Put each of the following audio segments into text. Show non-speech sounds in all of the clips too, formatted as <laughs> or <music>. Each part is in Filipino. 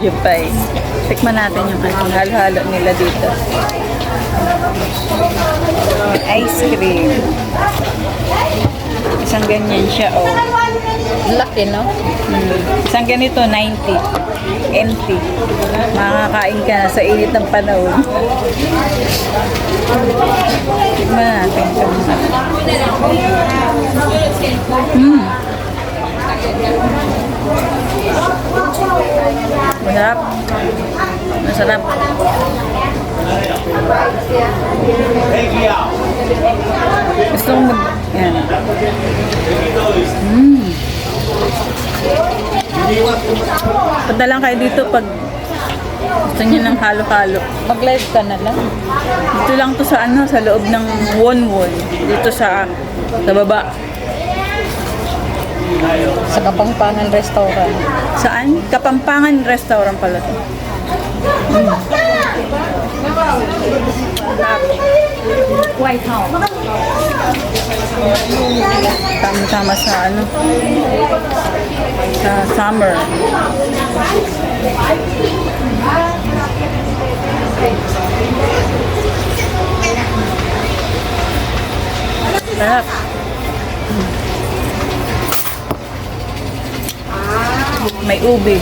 Yung pie. Tikman natin yung ano, halo-halo nila dito. Ice cream. Isang ganyan siya, oh. Laki, no? Hmm. Isang ganito, 90. Empty. Makakain ka na sa init ng panahon. Tikman natin ito. Hmm. Masarap. Masarap. Gusto kong mag... Yan. Mm. Punta lang kayo dito pag gusto niyo ng halo-halo. Mag-live ka na lang. Dito lang to sa ano, sa loob ng Won-Won. Dito sa sa baba. Sa Kapangpangan Restaurant. Saan? Kapampangan Restaurant pala to. White House. Tama-tama sa ano. Sa summer. Sarap. May ube.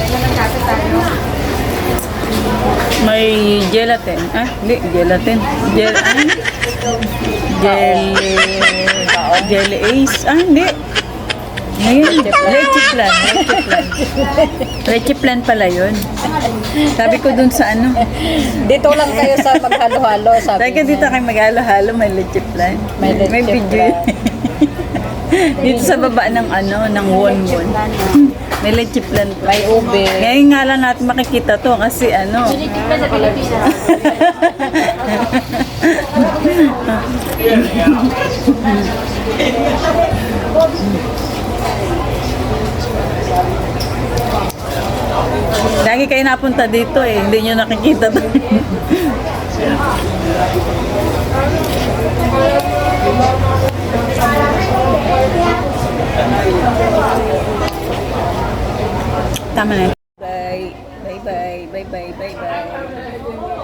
May gelatin. Ah, hindi, gelatin. Gel? Jelly. Jelly Ace. Ah, hindi. Ngayon, leche plan. Leche plan. Leche plan pala yun. Sabi ko dun sa ano. Dito lang kayo sa maghalo-halo, sabi Sabi ko dito kayo mag-halo-halo, may leche plan. May leche video plan. yun. <laughs> dito sa baba ng ano, ng won-won. May leche plan pa. May ube. Ngayon nga lang natin makikita to kasi ano. <laughs> Lagi kayo napunta dito eh, hindi nyo nakikita to. <laughs> Tama na. Bye. Bye-bye. Bye-bye. Bye-bye.